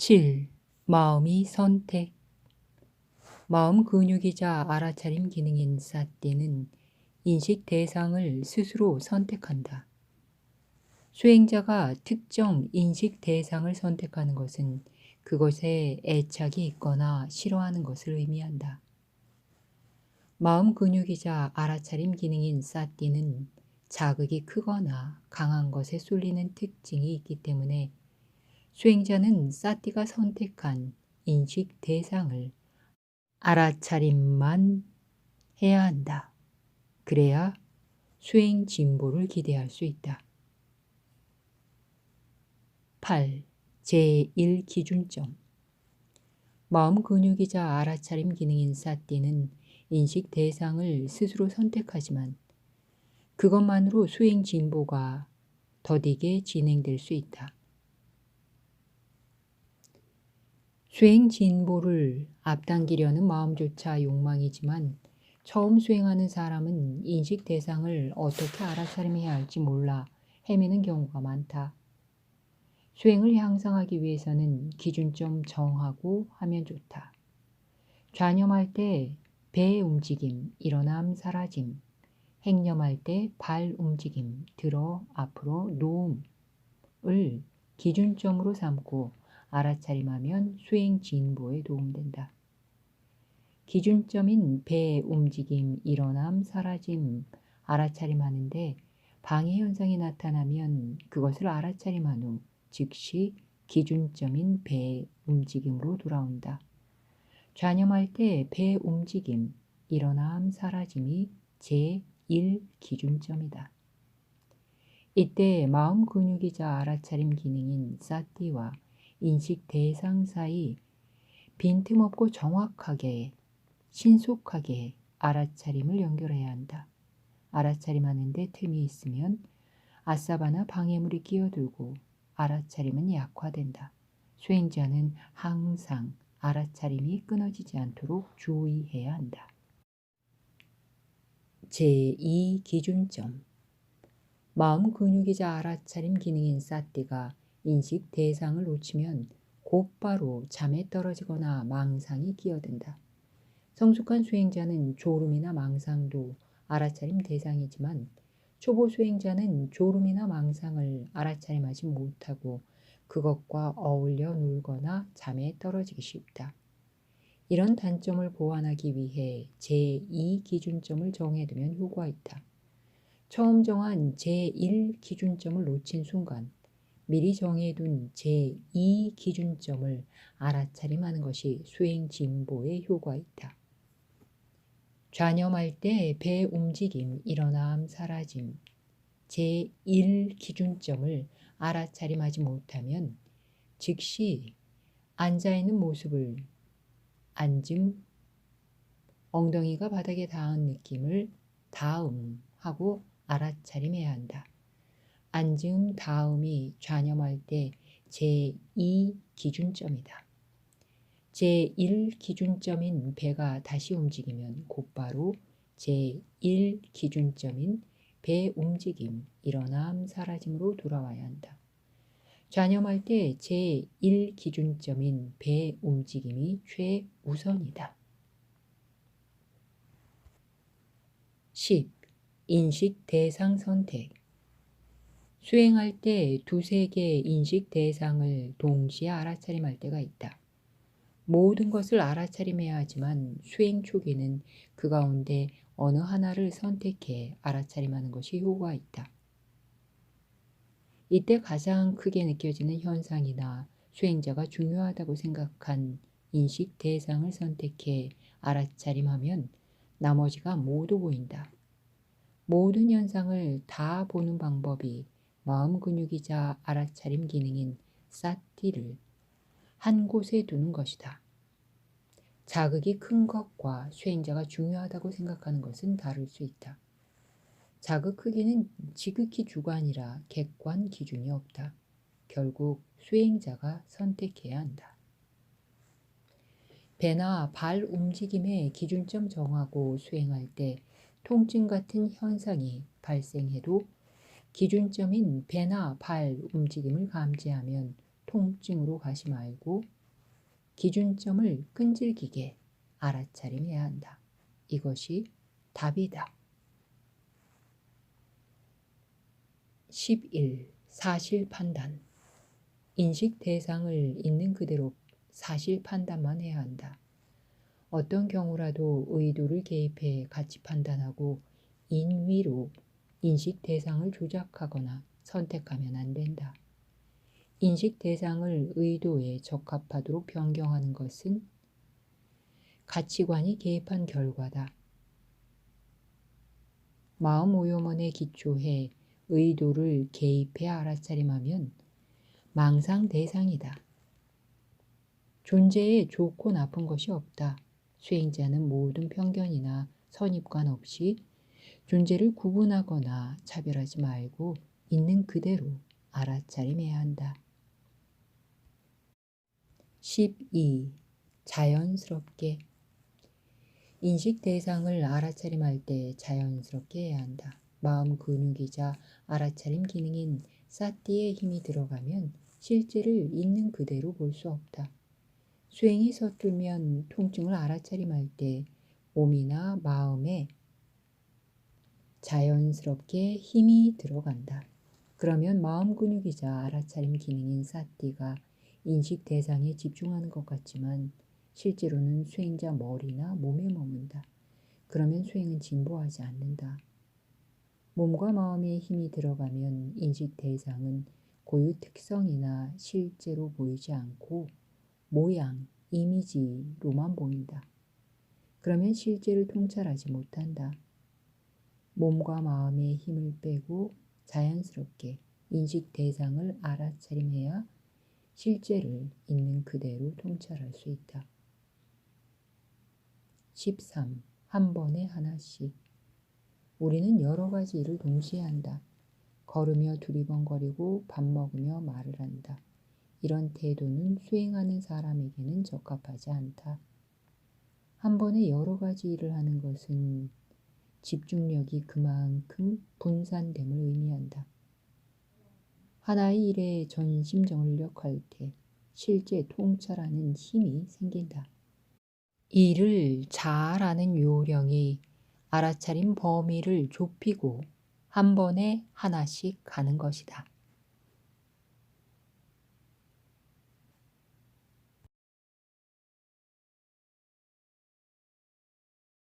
7. 마음이 선택 마음 근육이자 알아차림 기능인 사띠는 인식 대상을 스스로 선택한다. 수행자가 특정 인식 대상을 선택하는 것은 그것에 애착이 있거나 싫어하는 것을 의미한다. 마음 근육이자 알아차림 기능인 사띠는 자극이 크거나 강한 것에 쏠리는 특징이 있기 때문에 수행자는 사띠가 선택한 인식 대상을 알아차림만 해야 한다. 그래야 수행 진보를 기대할 수 있다. 8. 제1 기준점 마음 근육이자 알아차림 기능인 사띠는 인식 대상을 스스로 선택하지만 그것만으로 수행 진보가 더디게 진행될 수 있다. 수행 진보를 앞당기려는 마음조차 욕망이지만 처음 수행하는 사람은 인식 대상을 어떻게 알아차림해야 할지 몰라 헤매는 경우가 많다. 수행을 향상하기 위해서는 기준점 정하고 하면 좋다. 좌념할 때배 움직임, 일어남, 사라짐, 행념할 때 발 움직임, 들어, 앞으로, 놓음을 기준점으로 삼고 알아차림하면 수행 진보에 도움된다. 기준점인 배 움직임, 일어남, 사라짐, 알아차림하는데 방해 현상이 나타나면 그것을 알아차림한 후 즉시 기준점인 배 움직임으로 돌아온다. 좌념할 때배 움직임, 일어남, 사라짐이 제1 기준점이다. 이때 마음 근육이자 알아차림 기능인 사띠와 인식 대상 사이 빈틈없고 정확하게 신속하게 알아차림을 연결해야 한다. 알아차림하는데 틈이 있으면 아싸바나 방해물이 끼어들고 알아차림은 약화된다. 수행자는 항상 알아차림이 끊어지지 않도록 주의해야 한다. 제2 기준점 마음 근육이자 알아차림 기능인 사띠가 인식 대상을 놓치면 곧바로 잠에 떨어지거나 망상이 끼어든다. 성숙한 수행자는 졸음이나 망상도 알아차림 대상이지만 초보 수행자는 졸음이나 망상을 알아차림하지 못하고 그것과 어울려 놀거나 잠에 떨어지기 쉽다. 이런 단점을 보완하기 위해 제2 기준점을 정해두면 효과가 있다. 처음 정한 제1 기준점을 놓친 순간 미리 정해둔 제2 기준점을 알아차림하는 것이 수행 진보에 효과 있다. 좌념할 때 배 움직임, 일어남, 사라짐, 제1 기준점을 알아차림하지 못하면 즉시 앉아있는 모습을 앉음, 엉덩이가 바닥에 닿은 느낌을 다음 하고 알아차림해야 한다. 앉음 다음이 좌념할 때 제2 기준점이다. 제1 기준점인 배가 다시 움직이면 곧바로 제1 기준점인 배 움직임, 일어남, 사라짐으로 돌아와야 한다. 좌념할 때 제1 기준점인 배 움직임이 최우선이다. 10. 인식 대상 선택 수행할 때 두세 개의 인식 대상을 동시에 알아차림할 때가 있다. 모든 것을 알아차림해야 하지만 수행 초기는 그 가운데 어느 하나를 선택해 알아차림하는 것이 효과가 있다. 이때 가장 크게 느껴지는 현상이나 수행자가 중요하다고 생각한 인식 대상을 선택해 알아차림하면 나머지가 모두 보인다. 모든 현상을 다 보는 방법이 마음 근육이자 알아차림 기능인 사티를 한 곳에 두는 것이다. 자극이 큰 것과 수행자가 중요하다고 생각하는 것은 다를 수 있다. 자극 크기는 지극히 주관이라 객관 기준이 없다. 결국 수행자가 선택해야 한다. 배나 발 움직임의 기준점 정하고 수행할 때 통증 같은 현상이 발생해도 기준점인 배나 발 움직임을 감지하면 통증으로 가지 말고 기준점을 끈질기게 알아차림해야 한다. 이것이 답이다. 11. 사실 판단. 인식 대상을 있는 그대로 사실 판단만 해야 한다. 어떤 경우라도 의도를 개입해 가치 판단하고 인위로 인식 대상을 조작하거나 선택하면 안 된다. 인식 대상을 의도에 적합하도록 변경하는 것은 가치관이 개입한 결과다. 마음 오염원에 기초해 의도를 개입해 알아차림하면 망상 대상이다. 존재에 좋고 나쁜 것이 없다. 수행자는 모든 편견이나 선입관 없이 존재를 구분하거나 차별하지 말고 있는 그대로 알아차림해야 한다. 12. 자연스럽게 인식 대상을 알아차림할 때 자연스럽게 해야 한다. 마음 근육이자 알아차림 기능인 사띠의 힘이 들어가면 실제를 있는 그대로 볼 수 없다. 수행이 서툴면 통증을 알아차림할 때 몸이나 마음에 자연스럽게 힘이 들어간다. 그러면 마음 근육이자 알아차림 기능인 사띠가 인식 대상에 집중하는 것 같지만 실제로는 수행자 머리나 몸에 머문다. 그러면 수행은 진보하지 않는다. 몸과 마음에 힘이 들어가면 인식 대상은 고유 특성이나 실제로 보이지 않고 모양, 이미지로만 보인다. 그러면 실제를 통찰하지 못한다. 몸과 마음의 힘을 빼고 자연스럽게 인식 대상을 알아차림해야 실제를 있는 그대로 통찰할 수 있다. 13. 한 번에 하나씩. 우리는 여러 가지 일을 동시에 한다. 걸으며 두리번거리고 밥 먹으며 말을 한다. 이런 태도는 수행하는 사람에게는 적합하지 않다. 한 번에 여러 가지 일을 하는 것은 집중력이 그만큼 분산됨을 의미한다. 하나의 일에 전심전력할 때 실제 통찰하는 힘이 생긴다. 일을 잘하는 요령이 알아차림 범위를 좁히고 한 번에 하나씩 가는 것이다.